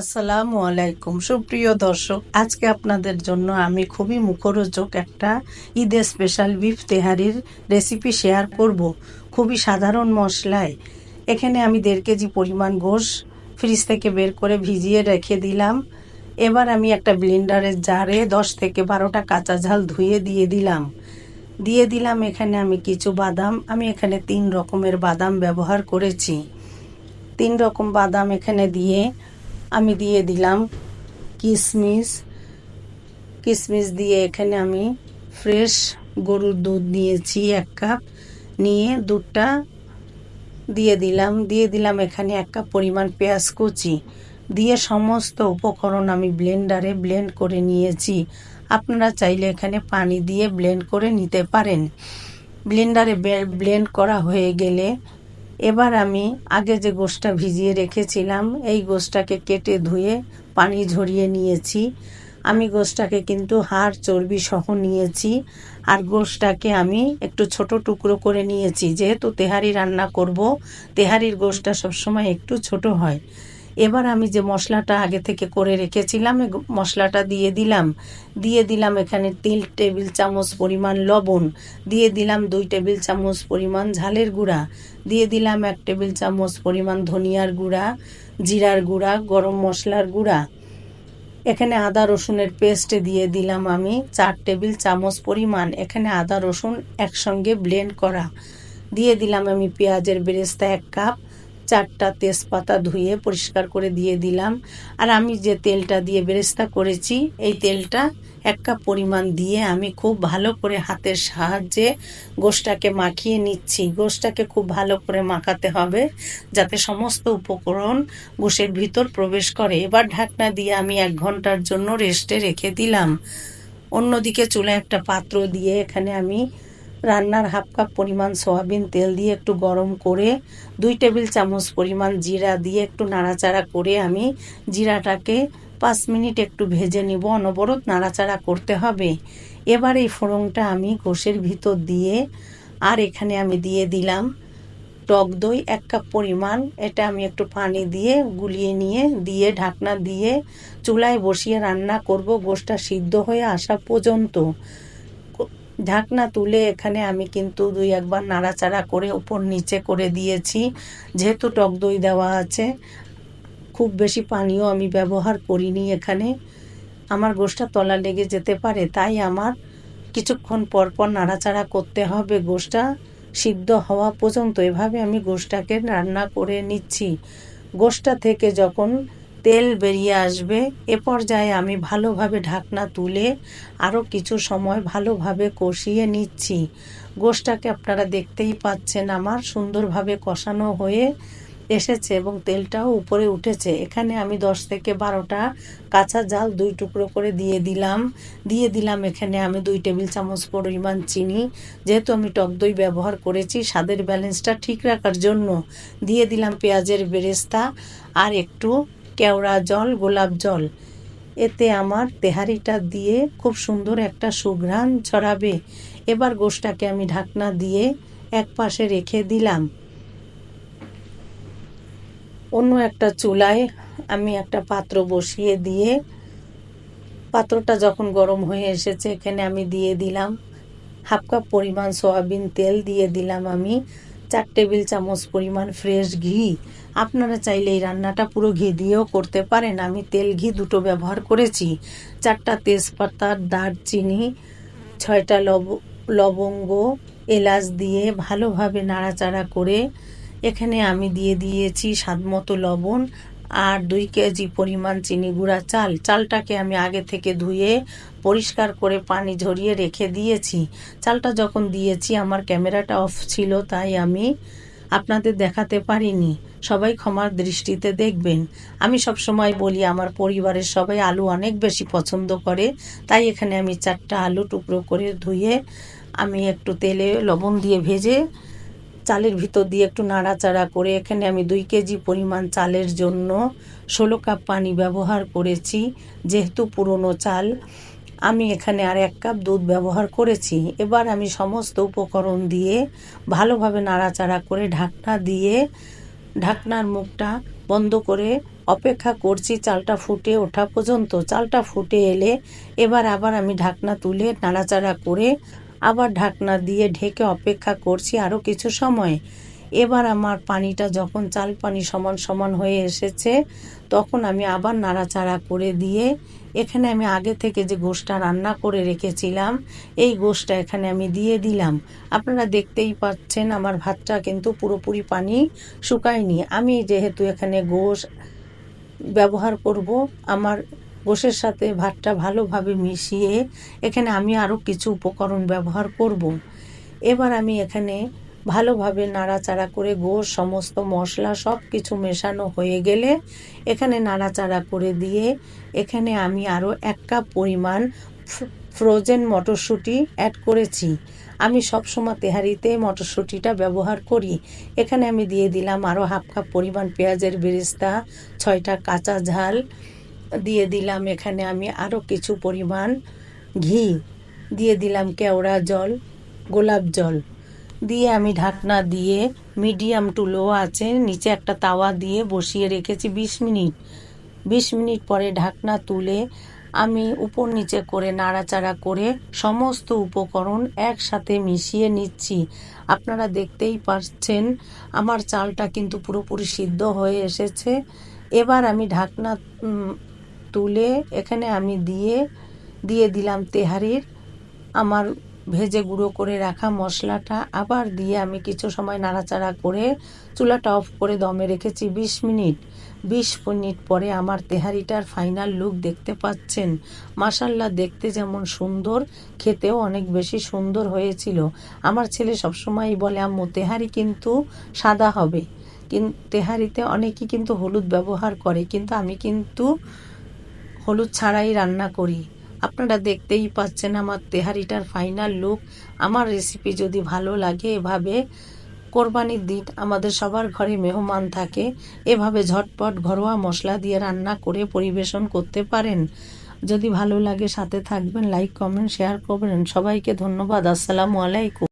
আসসালামু আলাইকুম। সুপ্রিয় দর্শক, আজকে আপনাদের জন্য আমি খুবই মুখরোচক একটা ঈদের স্পেশাল বিফ তেহারির রেসিপি শেয়ার করব। খুবই সাধারণ মশলায়। এখানে আমি দেড় কেজি পরিমাণ গোশ ফ্রিজ থেকে বের করে ভিজিয়ে রেখে দিলাম। এবার আমি একটা ব্লেন্ডারের জারে দশ থেকে বারোটা কাঁচা ঝাল ধুয়ে দিয়ে দিলাম। দিয়ে দিলাম এখানে আমি কিছু বাদাম। আমি এখানে তিন রকমের বাদাম ব্যবহার করেছি। তিন রকম বাদাম এখানে দিয়ে আমি দিয়ে দিলাম কিশমিশ কিশমিশ দিয়ে এখানে আমি ফ্রেশ গরুর দুধ নিয়েছি এক কাপ। নিয়ে দুধটা দিয়ে দিলাম। দিয়ে দিলাম এখানে এক কাপ পরিমাণ পেঁয়াজ কুচি। দিয়ে সমস্ত উপকরণ আমি ব্লেন্ডারে ব্লেন্ড করে নিয়েছি। আপনারা চাইলে এখানে পানি দিয়ে ব্লেন্ড করে নিতে পারেন। ব্লেন্ডারে ব্লেন্ড করা হয়ে গেলে এবার আমি আগে যে গোশটা ভিজিয়ে রেখেছিলাম, এই গোশটাকে কেটে ধুয়ে পানি ঝরিয়ে নিয়েছি। আমি গোশটাকে কিন্তু হাড় চর্বি সহ নিয়েছি আর গোশটাকে আমি একটু ছোট টুকরো করে নিয়েছি। যেহেতু তেহারি রান্না করব, তেহারির গোশটা সবসময় একটু ছোট হয়। এবার আমি যে মশলাটা আগে থেকে করে রেখেছিলাম মশলাটা দিয়ে দিলাম। দিয়ে দিলাম এখানে তিন টেবিল চামচ পরিমাণ লবণ। দিয়ে দিলাম দুই টেবিল চামচ পরিমাণ ঝালের গুঁড়া। দিয়ে দিলাম এক টেবিল চামচ পরিমাণ ধনিয়ার গুঁড়া, জিরার গুঁড়া, গরম মশলার গুঁড়া। এখানে আদা রসুনের পেস্ট দিয়ে দিলাম আমি চার টেবিল চামচ পরিমাণ। এখানে আদা রসুন একসঙ্গে ব্লেন্ড করা। দিয়ে দিলাম আমি পেঁয়াজের বেরেস্তা এক কাপ। চারটা তেজপাতা ধুয়ে পরিষ্কার করে দিয়ে দিলাম। আর আমি যে তেলটা দিয়ে বেরেস্তা করেছি, এই তেলটা এক কাপ পরিমাণ দিয়ে আমি খুব ভালো করে হাতের সাহায্যে গোশটাকে মাখিয়ে নিচ্ছি। গোশটাকে খুব ভালো করে মাখাতে হবে যাতে সমস্ত উপকরণ গোশের ভিতর প্রবেশ করে। এবার ঢাকনা দিয়ে আমি এক ঘণ্টার জন্য রেস্টে রেখে দিলাম। অন্যদিকে চুলায় একটা পাত্র দিয়ে এখানে আমি রান্নার হাফ কাপ পরিমাণ সয়াবিন তেল দিয়ে একটু গরম করে, দুই টেবিল চামচ পরিমাণ জিরা দিয়ে একটু নাড়াচাড়া করে আমি জিরাটাকে পাঁচ মিনিট একটু ভেজে নিব। অনবরত নাড়াচাড়া করতে হবে। এবার এই ফোড়নটা আমি গোশের ভিতর দিয়ে আর এখানে আমি দিয়ে দিলাম টক দই এক কাপ পরিমাণ। এটা আমি একটু পানি দিয়ে গুলিয়ে নিয়ে দিয়ে ঢাকনা দিয়ে চুলায় বসিয়ে রান্না করব। গোশটা সিদ্ধ হয়ে আসা পর্যন্ত। ঢাকনা তুলে এখানে আমি কিন্তু দুই একবার নাড়াচাড়া করে উপর নিচে করে দিয়েছি। যেহেতু টক দই দেওয়া আছে, খুব বেশি পানিও আমি ব্যবহার করিনি এখানে। আমার গোষ্ঠটা তলা লেগে যেতে পারে, তাই আমার কিছুক্ষণ পর পর নাড়াচাড়া করতে হবে গোষ্ঠটা সিদ্ধ হওয়া পর্যন্ত এভাবে আমি গোষ্ঠটাকে রান্না করে নিচ্ছি। গোষ্ঠটা থেকে যখন তেল বেরিয়ে আসবে। এ পর্যায়ে আমি ভালোভাবে ঢাকনা তুলে আরও কিছু সময় ভালোভাবে কষিয়ে নিচ্ছি। গোশটাকে আপনারা দেখতেই পাচ্ছেন আমার সুন্দরভাবে কষানো হয়ে এসেছে এবং তেলটাও উপরে উঠেছে। এখানে আমি দশ থেকে বারোটা কাঁচা জাল দুই টুকরো করে দিয়ে দিলাম। দিয়ে দিলাম এখানে আমি দুই টেবিল চামচ পরিমাণ চিনি। যেহেতু আমি টক দই ব্যবহার করেছি, স্বাদের ব্যালেন্সটা ঠিক রাখার জন্য। দিয়ে দিলাম পেঁয়াজের বেরেস্তা আর একটু কেওড়া জল, গোলাপ জল। এতে আমার তেহারিটা দিয়ে খুব সুন্দর একটা সুঘ্রাণ ছড়াবে। এবার গোশটাকে আমি ঢাকনা দিয়ে এক পাশে রেখে দিলাম। অন্য একটা চুলায় আমি একটা পাত্র বসিয়ে দিয়ে, পাত্রটা যখন গরম হয়ে এসেছে, এখানে আমি দিয়ে দিলাম হাফ কাপ পরিমাণ সয়াবিন তেল দিয়ে দিলাম আমি। চার টেবিল চামচ পরিমাণ ফ্রেশ ঘি। আপনারা চাইলে এই রান্নাটা পুরো ঘি দিয়েও করতে পারেন। আমি তেল ঘি দুটো ব্যবহার করেছি। চারটা তেজপাতা, দারচিনি, ছয়টা লব লবঙ্গ, এলাচ দিয়ে ভালোভাবে নাড়াচাড়া করে এখানে আমি দিয়ে দিয়েছি স্বাদ মতো লবণ আর দুই কেজি পরিমাণ চিনি গুঁড়া চাল। চালটাকে আমি আগে থেকে ধুয়ে পরিষ্কার করে পানি ঝরিয়ে রেখে দিয়েছি। চালটা যখন দিয়েছি, আমার ক্যামেরাটা অফ ছিল, তাই আমি আপনাদের দেখাতে পারিনি। সবাই ক্ষমার দৃষ্টিতে দেখবেন। আমি সব সময় বলি, আমার পরিবারের সবাই আলু অনেক বেশি পছন্দ করে। তাই এখানে আমি চারটা আলু টুকরো করে ধুয়ে আমি একটু তেলে লবণ দিয়ে ভেজে চালের ভিতর দিয়ে একটু নাড়াচাড়া করে এখানে আমি দুই কেজি পরিমাণ চালের জন্য ষোলো কাপ পানি ব্যবহার করেছি, যেহেতু পুরনো চাল। আমি এখানে আর এক কাপ দুধ ব্যবহার করেছি। এবার আমি সমস্ত উপকরণ দিয়ে ভালোভাবে নাড়াচাড়া করে ঢাকনা দিয়ে, ঢাকনার মুখটা বন্ধ করে অপেক্ষা করছি চালটা ফুটে ওঠা পর্যন্ত। চালটা ফুটে এলে এবার আবার আমি ঢাকনা তুলে নাড়াচাড়া করে আবার ঢাকনা দিয়ে ঢেকে অপেক্ষা করছি আরও কিছু সময়। এবার আমার পানিটা যখন চাল পানি সমান সমান হয়ে এসেছে, তখন আমি আবার নাড়াচাড়া করে দিয়ে এখানে আমি আগে থেকে যে গোশটা রান্না করে রেখেছিলাম, এই গোশটা এখানে আমি দিয়ে দিলাম। আপনারা দেখতেই পাচ্ছেন আমার ভাতটা কিন্তু পুরোপুরি পানি শুকায়নি। আমি যেহেতু এখানে গোশ ব্যবহার করব, আমার গোশের সাথে ভাতটা ভালোভাবে মিশিয়ে এখানে আমি আরও কিছু উপকরণ ব্যবহার করব। এবার আমি এখানে ভালোভাবে নাড়াচাড়া করে গোশ, সমস্ত মশলা সব কিছু মেশানো হয়ে গেলে এখানে নাড়াচাড়া করে দিয়ে এখানে আমি আরও এক কাপ পরিমাণ ফ্রোজেন মটরশুঁটি অ্যাড করেছি আমি সবসময় তেহারিতে মটরশুঁটিটা ব্যবহার করি এখানে আমি দিয়ে দিলাম আরও হাফ কাপ পরিমাণ পেঁয়াজের বেরেস্তা, ছয়টা কাঁচা ঝাল দিয়ে দিলাম এখানে আমি আরও কিছু পরিমাণ ঘি। দিয়ে দিলাম কেওড়া জল, গোলাপ জল। দিয়ে আমি ঢাকনা দিয়ে মিডিয়াম টু লো আছে, নিচে একটা তাওয়া দিয়ে বসিয়ে রেখেছি বিশ মিনিট। বিশ মিনিট পরে ঢাকনা তুলে আমি উপর নিচে করে নাড়াচাড়া করে সমস্ত উপকরণ একসাথে মিশিয়ে নিচ্ছি। আপনারা দেখতেই পাচ্ছেন, আমার চালটা কিন্তু পুরোপুরি সিদ্ধ হয়ে এসেছে। এবার আমি ঢাকনা তুলে এখানে আমি দিয়ে দিয়ে দিলাম তেহারির। আমার ভেজে গুঁড়ো করে রাখা মশলাটা আবার দিয়ে আমি কিছু সময় নাড়াচাড়া করে চুলাটা অফ করে দমে রেখেছি বিশ মিনিট। বিশ মিনিট পরে আমার তেহারিটার ফাইনাল লুক দেখতে পাচ্ছেন। মাসাল্লা দেখতে যেমন সুন্দর, খেতেও অনেক বেশি সুন্দর হয়েছিল। আমার ছেলে সবসময়ই বলে, আম্মু, তেহারি কিন্তু সাদা হবে। কিন্তু তেহারিতে অনেকেই কিন্তু হলুদ ব্যবহার করে, কিন্তু আমি কিন্তু হলুদ ছাড়াই রান্না করি। আপনারা দেখতেই পাচ্ছেন আমার তেহারিটার ফাইনাল লুক আমার রেসিপি যদি ভালো লাগে এভাবে কোরবানির দিন আমাদের সবার ঘরে মেহমান থাকে, এভাবে ঝটপট ঘরোয়া মশলা দিয়ে রান্না করে পরিবেশন করতে পারেন। যদি ভালো লাগে সাথে থাকবেন লাইক কমেন্ট শেয়ার করবেন। সবাইকে ধন্যবাদ। আসসালামু আলাইকুম।